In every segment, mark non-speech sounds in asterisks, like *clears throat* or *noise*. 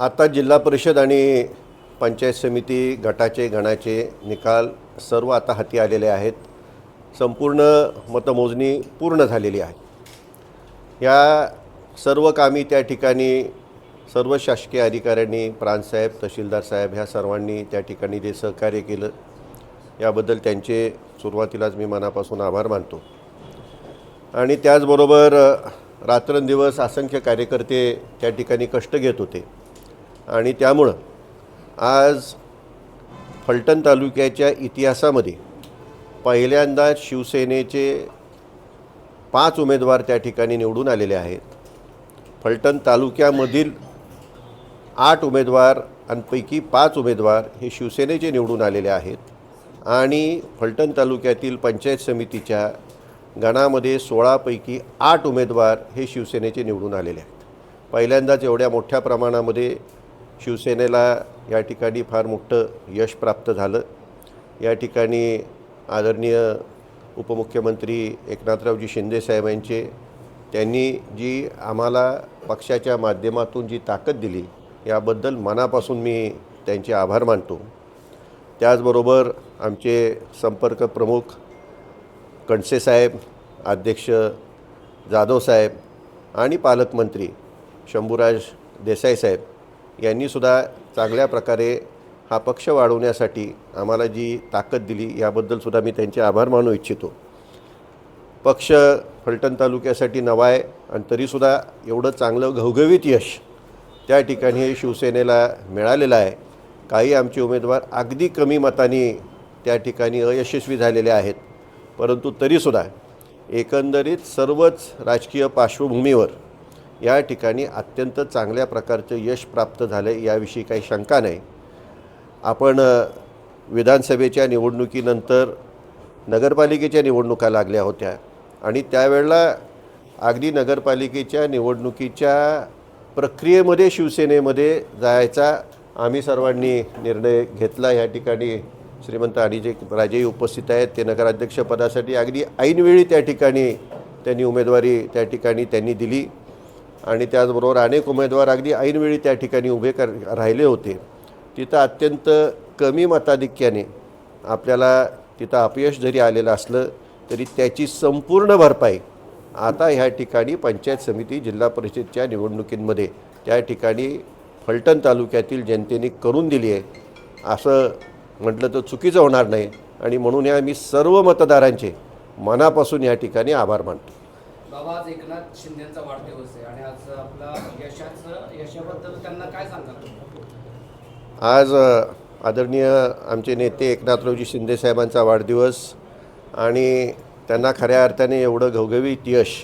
आता जिल्हा परिषद आणि पंचायत समिती गटाचे गणाचे निकाल सर्व आता हाती आलेले आहेत. संपूर्ण मतमोजणी पूर्ण झालेली आहे. या सर्व कामी त्या ठिकाणी सर्व शासकीय अधिकाऱ्यांनी प्रांतसाहेब तहसीलदार साहेब ह्या सर्वांनी त्या ठिकाणी जे सहकार्य केलं याबद्दल त्यांचे सुरुवातीलाच मी मनापासून आभार मानतो. आणि त्याचबरोबर रात्रंदिवस असंख्य कार्यकर्ते त्या ठिकाणी कष्ट घेत होते. आणि त्यामुळं आज फलटण तालुक्याच्या इतिहासामध्ये पहिल्यांदाच शिवसेनेचे पाच उमेदवार त्या ठिकाणी निवडून आलेले आहेत. फलटण तालुक्यामधील आठ उमेदवार आणपैकी पाच उमेदवार हे शिवसेनेचे निवडून आलेले आहेत. आणि फलटण तालुक्यातील पंचायत समितीच्या गणामध्ये सोळापैकी आठ उमेदवार हे शिवसेनेचे निवडून आलेले आहेत. पहिल्यांदाच एवढ्या मोठ्या प्रमाणामध्ये शिवसेनेला या ठिकाणी फार मोठं यश प्राप्त झालं. या ठिकाणी आदरणीय उपमुख्यमंत्री एकनाथरावजी शिंदेसाहेब यांचे त्यांनी जी आम्हाला पक्षाच्या माध्यमातून जी ताकद दिली याबद्दल मनापासून मी त्यांचे आभार मानतो. त्याचबरोबर आमचे संपर्क प्रमुख कणसे साहेब अध्यक्ष जाधव साहेब आणि पालकमंत्री शंभूराज देसाई साहेब यांनीसुद्धा चांगल्या प्रकारे हा पक्ष वाढवण्यासाठी आम्हाला जी ताकद दिली याबद्दलसुद्धा मी त्यांचे आभार मानू इच्छितो. पक्ष फलटण तालुक्यासाठी नवा आहे आणि तरीसुद्धा एवढं चांगलं घवघवीत यश त्या ठिकाणी शिवसेनेला मिळालेलं आहे. काही आमचे उमेदवार अगदी कमी मताने त्या ठिकाणी अयशस्वी झालेले आहेत. परंतु तरीसुद्धा एकंदरीत सर्वच राजकीय पार्श्वभूमीवर या ठिकाणी अत्यंत चांगल्या प्रकारचं यश प्राप्त झालं याविषयी काही शंका नाही. आपण विधानसभेच्या निवडणुकीनंतर नगरपालिकेच्या निवडणुका लागल्या होत्या आणि त्यावेळेला अगदी नगरपालिकेच्या निवडणुकीच्या प्रक्रियेमध्ये शिवसेनेमध्ये जायचा आम्ही सर्वांनी निर्णय घेतला. या ठिकाणी श्रीमंत आणि जे राजेही उपस्थित आहेत. ते नगराध्यक्षपदासाठी अगदी ऐनवेळी त्या ठिकाणी त्यांनी उमेदवारी त्या ठिकाणी त्यांनी दिली. आणि त्याचबरोबर अनेक उमेदवार अगदी ऐनवेळी त्या ठिकाणी उभे कर राहिले होते. तिथं अत्यंत कमी मताधिक्याने आपल्याला तिथं अपयश जरी आलेलं असलं तरी त्याची संपूर्ण भरपाई आता ह्या ठिकाणी पंचायत समिती जिल्हा परिषदच्या निवडणुकींमध्ये त्या ठिकाणी फलटण तालुक्यातील जनतेने करून दिली आहे. असं म्हटलं तर चुकीचं होणार नाही आणि म्हणून या मी सर्व मतदारांचे मनापासून या ठिकाणी आभार मानतो. बाबा आज एकनाथ शिंदेचा वाढदिवस आहे आणि आज आपला यशाचं यशाबद्दल त्यांना काय सांगाल? आज आदरणीय आमचे नेते एकनाथरावजी शिंदेसाहेबांचा वाढदिवस आणि त्यांना खऱ्या अर्थाने एवढं घवघवीत यश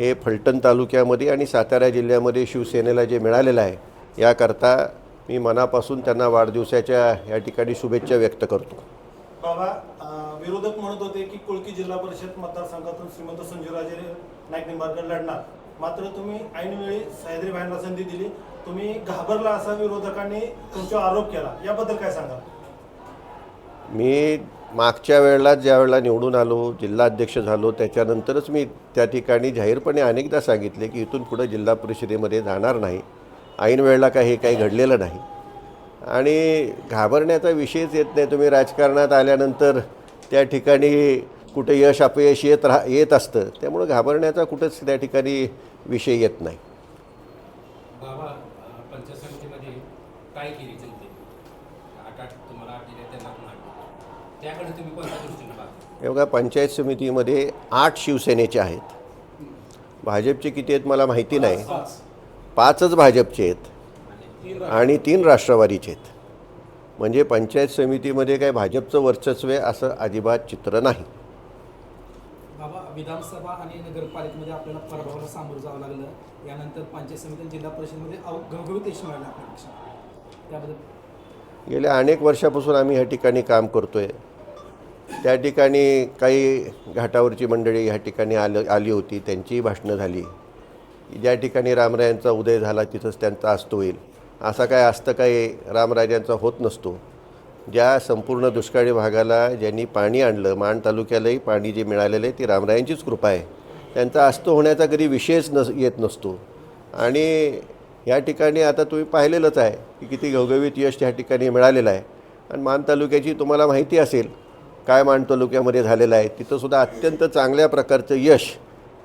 हे फलटण तालुक्यामध्ये आणि सातारा जिल्ह्यामध्ये शिवसेनेला जे मिळालेलं आहे याकरता मी मनापासून त्यांना वाढदिवसाच्या या ठिकाणी शुभेच्छा व्यक्त करतो. बाबा विरोधक म्हणत होते की कुळकी जिल्हा परिषद मतदारसंघातून श्रीमंत संजूराजे नाईक निंबाळकर लढणार. मात्र तुम्ही ऐनवेळी सह्याद्री भाईंना संधी दिली. तुम्ही घाबरला असा विरोधकांनी तुमच्यावर आरोप केला. याबद्दल काय सांगा मी मागच्या वेळेला ज्या वेळेला निवडून आलो जिल्हाध्यक्ष झालो त्याच्यानंतरच मी त्या ठिकाणी जाहीरपणे अनेकदा सांगितले की इथून पुढं जिल्हा परिषदेमध्ये जाणार नाही. ऐन वेळेला काही हे काही घडलेलं नाही. आणि घाबरण्याचा विषयच येत नाही. तुम्ही राजकारणात आल्यानंतर त्या ठिकाणी कुठे यश अपयश येत राहा येत असतं त्यामुळं घाबरण्याचा कुठंच त्या ठिकाणी विषय येत नाही. हे बघा पंचायत समितीमध्ये आठ शिवसेनेचे आहेत. भाजपचे किती आहेत मला माहिती नाही. पाचच भाजपचे आहेत. आणि तीन राष्ट्रवादीचे आहेत. म्हणजे पंचायत समितीमध्ये काय भाजपचं वर्चस्व आहे असं अजिबात चित्र नाही. बाबा विधानसभा आणि नगरपालिकेमध्ये आपल्याला पराभवाला सामोरं जावं लागलं. यानंतर पंचायत समिती जिल्हा परिषदेमध्ये घवघवीत यश मिळालं आपल्यापेक्षा त्याबद्दल. गेल्या अनेक वर्षापासून आम्ही ह्या ठिकाणी काम करतो आहे त्या ठिकाणी काही घाटावरची मंडळी ह्या ठिकाणी आलं आली होती त्यांचीही भाषणं झाली. ज्या ठिकाणी रामरायांचा उदय झाला तिथंच त्यांचा अस्त होईल. असा काय असतं काही रामराजांचा होत नसतो. ज्या संपूर्ण दुष्काळी भागाला ज्यांनी पाणी आणलं मान तालुक्यालाही पाणी जे मिळालेलं आहे ती रामरायांचीच कृपा आहे. त्यांचा अस्त होण्याचा कधी विषयच नस येत नसतो. आणि या ठिकाणी आता तुम्ही पाहिलेलंच आहे की किती घवघवीत यश त्या ठिकाणी मिळालेलं आहे. आणि मान तालुक्याची तुम्हाला माहिती असेल काय मान तालुक्यामध्ये झालेलं आहे तिथंसुद्धा अत्यंत चांगल्या प्रकारचं यश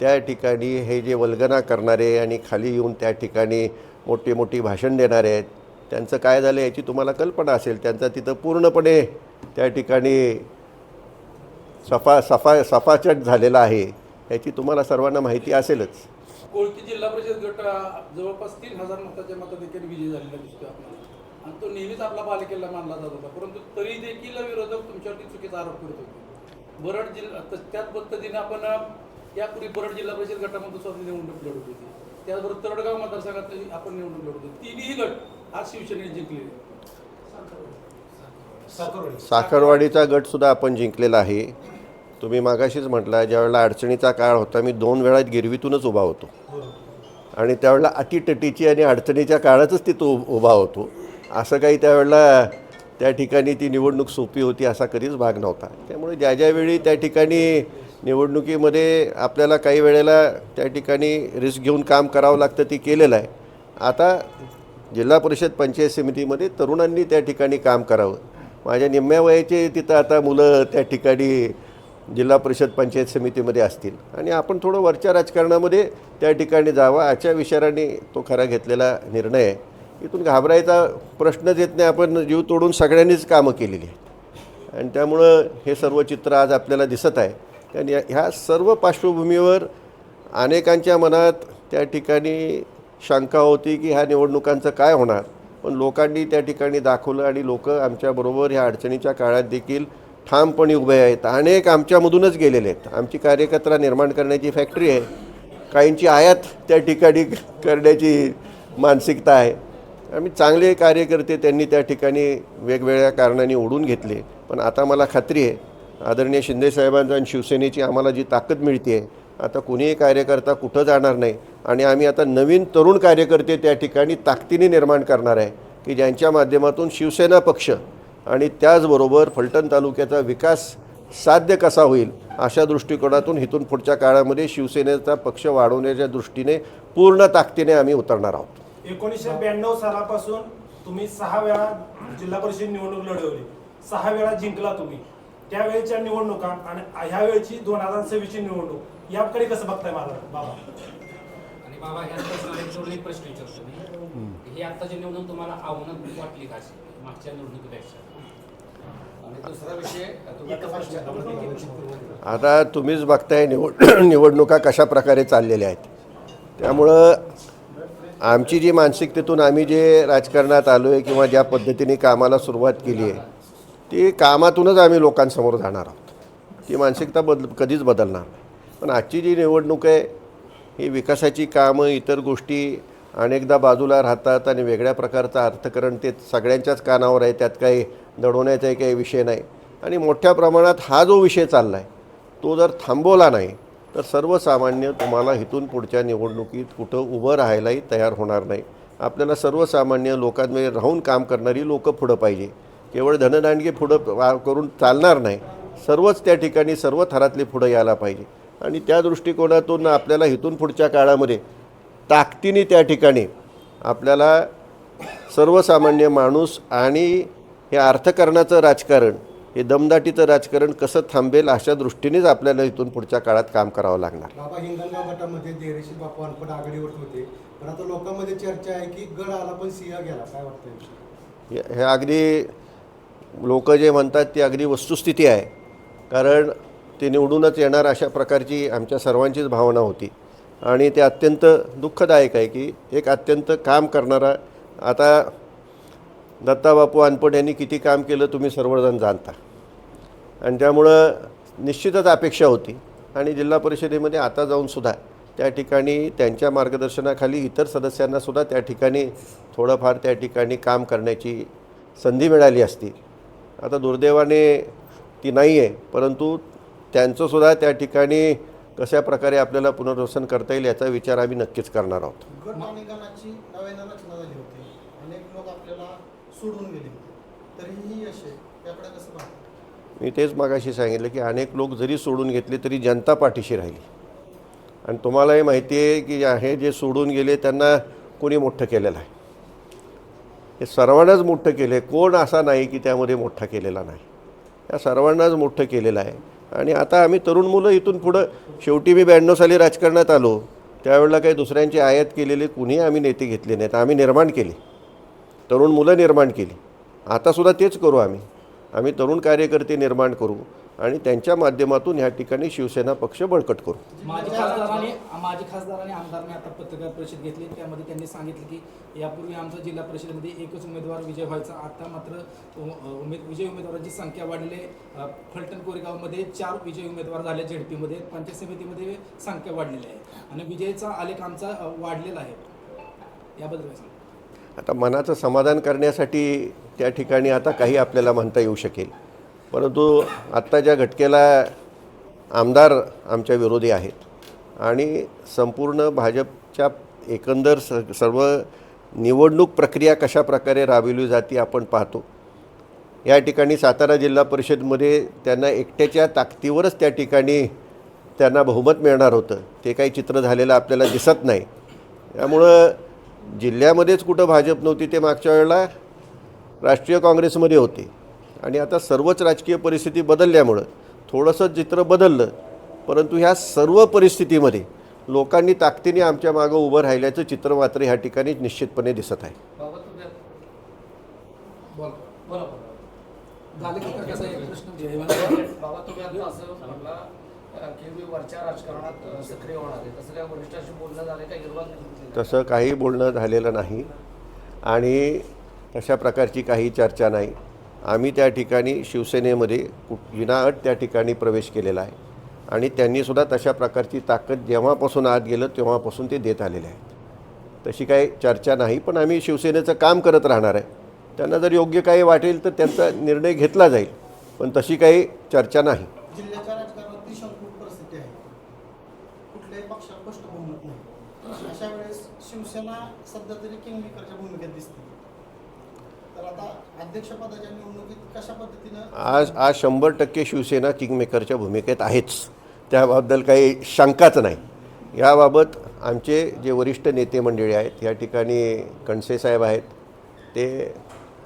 त्या ठिकाणी हे जे वल्गना करणारे आणि खाली येऊन त्या ठिकाणी मोठी मोठी भाषण देणारे आहेत. त्यांचं काय झालं याची तुम्हाला कल्पना असेल त्यांचा तिथं पूर्णपणे त्या ठिकाणी सफा सफा सफाचट झालेला आहे याची तुम्हाला सर्वांना माहिती असेलच. कोळकी जिल्हा परिषद गट जवळपास तीन हजार मताच्या मताधिक्याने विजय झालेला दिसतो आपल्याला. आणि तो नेहमीच आपला पालिकेला मानला जात होता. परंतु तरी देखील विरोधक तुमच्यावरती चुकीचा आरोप करत होते. बरड जिल्हा त्याच पद्धतीने आपण यापूर्वी बरड जिल्हा परिषद गटामधून स्वतः निवडणूक लढवली होती. त्याचबरोबर तरडगाव मतदारसंघात आपण निवडणूक लढवत. तिन्ही गट आज शिवसेनेने जिंकले साखरवाडी. साखरवाडीचा गटसुद्धा आपण जिंकलेला आहे. तुम्ही मागाशीच म्हटला ज्यावेळेला अडचणीचा काळ होता मी दोन वेळा गिरवीतूनच उभा होतो. आणि त्यावेळेला अतिटटीची आणि अडचणीच्या काळातच तिथं उभ उभा होतो. असं काही त्यावेळेला त्या ठिकाणी ती निवडणूक सोपी होती असा कधीच भाग नव्हता. त्यामुळे ज्या ज्यावेळी त्या ठिकाणी निवडणुकीमध्ये आपल्याला काही वेळेला त्या ठिकाणी रिस्क घेऊन काम करावं लागतं ती केलेलं आहे. आता जिल्हा परिषद पंचायत समितीमध्ये तरुणांनी त्या ठिकाणी काम करावं. माझ्या निम्म्या वयाचे तिथं आता मुलं त्या ठिकाणी जिल्हा परिषद पंचायत समितीमध्ये असतील. आणि आपण थोडं वरच्या राजकारणामध्ये त्या ठिकाणी जावा. अशा विचाराने तो खरा घेतलेला निर्णय आहे. इथून घाबरायचा प्रश्नच येत नाही. आपण जीव तोडून सगळ्यांनीच कामं केलेली आहेत. आणि त्यामुळं हे सर्व चित्र आज आपल्याला दिसत आहे. कारण या- ह्या सर्व पार्श्वभूमीवर अनेकांच्या मनात त्या ठिकाणी शंका होती की ह्या निवडणुकांचं काय होणार. पण लोकांनी त्या ठिकाणी दाखवलं आणि लोक आमच्याबरोबर ह्या अडचणीच्या काळात देखील ठामपणे उभे आहेत. अनेक आमच्यामधूनच गेलेले आहेत. आमची कार्यकर्ता निर्माण करण्याची फॅक्टरी आहे. काहींची आयात त्या ठिकाणी करण्याची मानसिकता आहे. आम्ही चांगले कार्यकर्ते त्यांनी त्या ठिकाणी वेगवेगळ्या कारणांनी ओढून घेतले. पण आता मला खात्री आहे आदरणीय शिंदेसाहेबांचा आणि शिवसेनेची आम्हाला जी ताकद मिळते आहे आता कुणीही कार्यकर्ता कुठं जाणार नाही आणि आम्ही आता नवीन तरुण कार्यकर्ते त्या ठिकाणी ताकदीने निर्माण करणार आहे की ज्यांच्या माध्यमातून शिवसेना पक्ष आणि त्याचबरोबर फलटण तालुक्याचा विकास साध्य कसा होईल अशा दृष्टिकोनातून इथून पुढच्या काळामध्ये शिवसेनेचा पक्ष वाढवण्याच्या दृष्टीने पूर्ण ताकदीने आम्ही उतरणार आहोत. एकोणीसशे ब्याण्णव सालापासून तुम्ही सहा वेळा जिल्हा परिषद निवडणूक लढवली सहा वेळा जिंकला तुम्ही. त्यावेळेच्या निवडणुका आणि ह्या वेळची दोन हजार सव्वीसची निवडणूक याकडे कसं बघताय मला बाबा. आणि बाबा ह्या एक प्रश्न विचारतो मी. ही आत्ताची निवडणूक तुम्हाला आव्हानात्मक वाटली का मागच्या निवडणुकीपेक्षा? आता तुम्हीच बघताय निवड *clears throat* निवडणुका कशा प्रकारे चाललेल्या आहेत. त्यामुळं आमची जी मानसिकतेतून आम्ही जे राजकारणात आलो आहे किंवा ज्या पद्धतीने कामाला सुरुवात केली आहे ती कामातूनच आम्ही लोकांसमोर जाणार आहोत. ती मानसिकता बदल कधीच बदलणार नाही. पण आजची जी निवडणूक आहे ही विकासाची कामं इतर गोष्टी अनेकदा बाजूला राहतात आणि वेगळ्या प्रकारचं अर्थकरण ते सगळ्यांच्याच कानावर आहे त्यात काही दडवण्याचाही काही विषय नाही. आणि मोठ्या प्रमाणात हा जो विषय चालला आहे तो जर थांबवला नाही तर सर्वसामान्य तुम्हाला इथून पुढच्या निवडणुकीत कुठं उभं राहायलाही तयार होणार नाही. आपल्याला सर्वसामान्य लोकांमध्ये राहून काम करणारी लोकं पुढं पाहिजे. केवळ धनदांडगे पुढं वा- करून चालणार नाही. सर्वच त्या ठिकाणी सर्व थरातले पुढं यायला पाहिजे. आणि त्या दृष्टिकोनातून आपल्याला इथून पुढच्या काळामध्ये ताकदीने त्या ठिकाणी आपल्याला सर्वसामान्य माणूस आणि हे अर्थकारणाचं राजकारण हे दमदाटीचं राजकारण कसं थांबेल अशा दृष्टीनेच आपल्याला इथून पुढच्या काळात काम करावं लागणार. बाबा हिंगणगाव गटामध्ये देरेशी बापू अनपट आघाडीवर होते. पण आता लोकांमध्ये चर्चा आहे की गड आला पण सिंह गेला. काय वाटतंय? हे हे अगदी लोक जे म्हणतात ती अगदी वस्तुस्थिती आहे. कारण ते निवडूनच येणार अशा प्रकारची आमच्या सर्वांचीच भावना होती. आणि ते अत्यंत दुःखदायक आहे की एक अत्यंत काम करणारा आता दत्ताबापू अनपट यांनी किती काम केलं तुम्ही सर्वजण जाणता. आणि त्यामुळं निश्चितच अपेक्षा होती. आणि जिल्हा परिषदेमध्ये आता जाऊनसुद्धा त्या ठिकाणी त्यांच्या मार्गदर्शनाखाली इतर सदस्यांनासुद्धा त्या ठिकाणी थोडंफार त्या ठिकाणी काम करण्याची संधी मिळाली असती. आता दुर्दैवाने ती नाही आहे परंतु त्यांचंसुद्धा त्या ठिकाणी कशा प्रकारे आपल्याला पुनर्वसन करता येईल याचा विचार आम्ही नक्कीच करणार आहोत. मी तेच मागाशी सांगितलं की अनेक लोक जरी सोडून घेतले तरी जनता पाठीशी राहिली. आणि तुम्हालाही माहिती आहे की हे जे सोडून गेले त्यांना कोणी मोठं केलेलं आहे. हे सर्वांनाच मोठं केलं आहे कोण असा नाही की त्यामध्ये मोठा केलेला नाही. या सर्वांनाच मोठं केलेलं आहे. आणि आता आम्ही तरुण मुलं इथून पुढं शेवटी मी ब्याण्णव साली राजकारणात आलो. त्यावेळेला काही दुसऱ्यांची आयात केलेले कुणीही आम्ही नेते घेतले नाहीत. आम्ही निर्माण केले. तरुण मुलं निर्माण केली. आतासुद्धा तेच करू आम्ही. आम्ही तरुण कार्यकर्ते निर्माण करू. आणि त्यांच्या माध्यमातून ह्या ठिकाणी शिवसेना पक्ष बळकट करू. माजी खासदारांनी माजी खासदारांनी आमदारांनी आता पत्रकार परिषद घेतली. त्यामध्ये त्यांनी सांगितलं की यापूर्वी आमचा जिल्हा परिषदेमध्ये एकच उमेदवार विजय व्हायचा. आता मात्र उमेद विजय उमेदवारांची संख्या वाढली फलटण कोरेगावमध्ये चार विजय उमेदवार झाले झेडपीमध्ये. पंचायत समितीमध्ये संख्या वाढलेली आहे. आणि विजयचा आलेख आमचा वाढलेला आहे. याबद्दल आता मनाचं समाधान करण्यासाठी त्या ठिकाणी आता काही आपल्याला म्हणता येऊ शकेल. परंतु आत्ताच्या घटकेला आमदार आमच्या विरोधी आहेत आणि संपूर्ण भाजपच्या एकंदर स सर्व निवडणूक प्रक्रिया कशा प्रकारे राबविली जाते आपण पाहतो. या ठिकाणी सातारा जिल्हा परिषदमध्ये त्यांना एकट्याच्या ताकदीवरच त्या ठिकाणी त्यांना बहुमत मिळणार होतं. ते काही चित्र झालेलं आपल्याला दिसत नाही. त्यामुळं जिल्ह्यामध्येच कुठं भाजप नव्हती ते मागच्या वेळेला राष्ट्रीय काँग्रेसमध्ये होते. आणि आता सर्वच राजकीय परिस्थिती बदलल्यामुळं थोडंसं चित्र बदललं परंतु ह्या सर्व परिस्थितीमध्ये लोकांनी ताकदीने आमच्या मागं उभं राहिल्याचं चित्र मात्र ह्या ठिकाणी निश्चितपणे दिसत आहे. बाबा तुम्ही बोल. बोला बोला. झालं की तर कसं आहे प्रश्न. बाबा तुम्ही आता असं म्हटला अ, की मी वरच्या राजकारणात अ, सक्रिय होणार आहे. तसं काय वरिष्ठांशी बोलणं झालं का? हिरवा तसं काही बोलणं झालेलं नाही. आणि तशा प्रकारची काही चर्चा नाही. आम्ही त्या ठिकाणी शिवसेनेमध्ये कुठ विनाअट त्या ठिकाणी प्रवेश केलेला आहे. आणि त्यांनीसुद्धा तशा प्रकारची ताकद जेव्हापासून आत गेलं तेव्हापासून ते देत आलेले आहेत. तशी काही चर्चा नाही पण आम्ही शिवसेनेचं काम करत राहणार आहे. त्यांना जर योग्य काही वाटेल तर त्यांचा निर्णय घेतला जाईल पण तशी काही चर्चा नाही. शिवसेना सध्या तरी किंगमेकरच्या भूमिकेत दिसते तर आता अध्यक्षपदाच्या निवडणुकीत कशा पद्धतीनं आज आज शंभर टक्के शिवसेना किंगमेकरच्या भूमिकेत आहेच. त्याबद्दल काही शंकाच नाही. याबाबत आमचे जे वरिष्ठ नेते मंडळी आहेत या ठिकाणी कणसे साहेब आहेत ते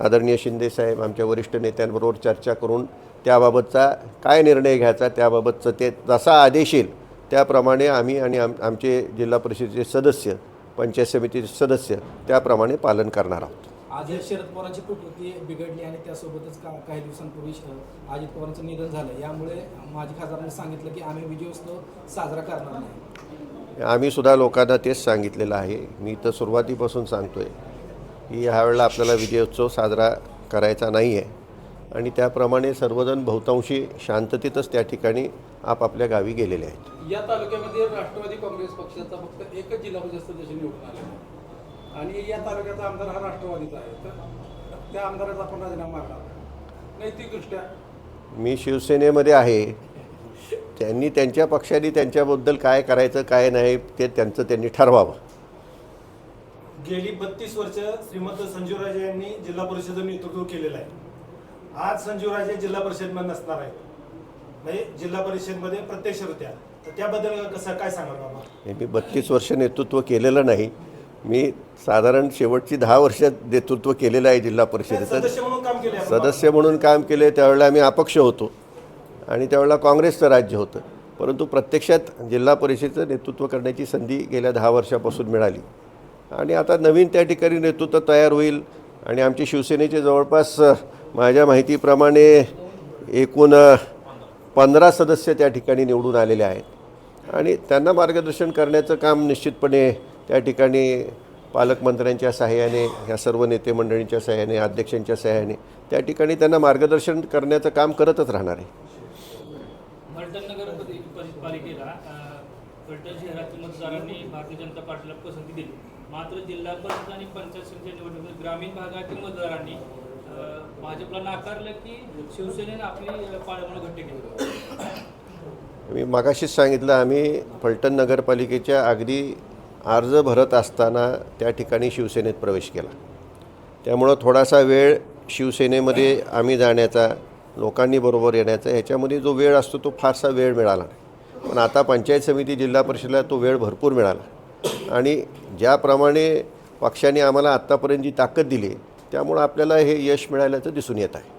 आदरणीय शिंदे साहेब आमच्या वरिष्ठ नेत्यांबरोबर चर्चा करून त्याबाबतचा काय निर्णय घ्यायचा त्याबाबतचं ते जसा आदेश येईल त्याप्रमाणे आम्ही आणि आम आमचे जिल्हा परिषदेचे सदस्य पंचायत समितीचे सदस्य त्याप्रमाणे पालन करणार आहोत. आज शरद पवारांची प्रकृती बिघडली आणि त्यासोबतच का काही दिवसांपूर्वी अजित पवारांचं निधन झालं. यामुळे माजी खासदारांनी सांगितलं की आम्ही विजयोत्सव साजरा करणार नाही. आम्ही सुद्धा लोकांना तेच सांगितलेलं आहे. मी तर सुरुवातीपासून सांगतो आहे की ह्यावेळेला आपल्याला विजयोत्सव साजरा करायचा नाही आहे आणि त्याप्रमाणे सर्वजण बहुतांशी शांततेतच त्या ठिकाणी आपापल्या गावी गेलेले आहेत. या तालुक्यामध्ये राष्ट्रवादी काँग्रेस पक्षाचा फक्त एकच जिल्हा परिषद सदस्य निवडून आले आणि या तालुक्याचा आमदार हा राष्ट्रवादीचा आहे. तर त्या आमदाराचा आपण राजीनामा मागणार नैतिकदृष्ट्या. मी शिवसेनेमध्ये आहे. त्यांनी त्यांच्या पक्षाने त्यांच्याबद्दल काय करायचं काय नाही ते त्यांचं त्यांनी ठरवावं. गेली बत्तीस वर्ष श्रीमंत संजीवराजे यांनी जिल्हा परिषद नेतृत्व केलेलं आहे. आज संजीवराजे जिल्हा परिषदमध्ये नसणार आहेत. म्हणजे जिल्हा परिषदमध्ये प्रत्यक्षरित्या तर त्याबद्दल कसं काय सांगाल बाबा? हे मी बत्तीस वर्ष नेतृत्व केलेलं नाही. मी साधारण शेवटची दहा वर्ष नेतृत्व केलेलं आहे जिल्हा परिषदेचं. सदस्य म्हणून काम केले त्यावेळेला आम्ही अपक्ष होतो. आणि त्यावेळेला काँग्रेसचं राज्य होतं. परंतु प्रत्यक्षात जिल्हा परिषदेचं नेतृत्व करण्याची संधी गेल्या दहा वर्षापासून मिळाली. आणि आता नवीन त्या ठिकाणी नेतृत्व तयार होईल. आणि आमचे शिवसेनेचे जवळपास माझ्या माहितीप्रमाणे एकूण पंधरा सदस्य त्या ठिकाणी निवडून आलेले आहेत. आणि त्यांना मार्गदर्शन करण्याचं काम निश्चितपणे त्या ठिकाणी पालकमंत्र्यांच्या सहाय्याने ह्या सर्व नेते मंडळींच्या सहाय्याने अध्यक्षांच्या सहाय्याने त्या ठिकाणी त्यांना मार्गदर्शन करण्याचं काम करतच राहणार आहे. फलटण नगर परि- परि- पालिकेला अ, फलटण शहरातील मतदारांनी भारतीय जनता पार्टीला पसंती दिली. मात्र जिल्हा परिषद आणि पंचायत समिती निवडणुकीत ग्रामीण भागातील मतदारांनी अ, भाजपला नाकारलं की शिवसेनेनं आपली अ, पाळंमुळं घट्ट केली. मी मागाशीच सांगितलं आम्ही फलटण नगरपालिकेच्या अगदी अर्ज भरत असताना त्या ठिकाणी शिवसेनेत प्रवेश केला. त्यामुळं थोडासा वेळ शिवसेनेमध्ये आम्ही जाण्याचा लोकांनी बरोबर येण्याचा ह्याच्यामध्ये जो वेळ असतो तो फारसा वेळ मिळाला नाही. पण आता पंचायत समिती जिल्हा परिषदला तो वेळ भरपूर मिळाला. आणि ज्याप्रमाणे पक्षाने आम्हाला आत्तापर्यंत जी ताकद दिली त्यामुळं आपल्याला हे यश मिळाल्याचं दिसून येत आहे.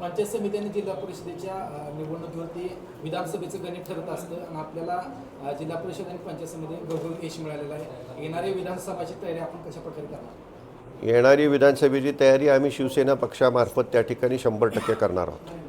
पंचायत समितीने जिल्हा परिषदेच्या निवडणुकीवरती विधानसभेचं गणित ठरत असतं आणि आपल्याला जिल्हा परिषद आणि पंचायत समिती गौरव यश मिळालेलं आहे. येणारी विधानसभाची तयारी आपण कशा प्रकारे करणार? येणारी विधानसभेची तयारी आम्ही शिवसेना पक्षामार्फत त्या ठिकाणी शंभर टक्के करणार आहोत.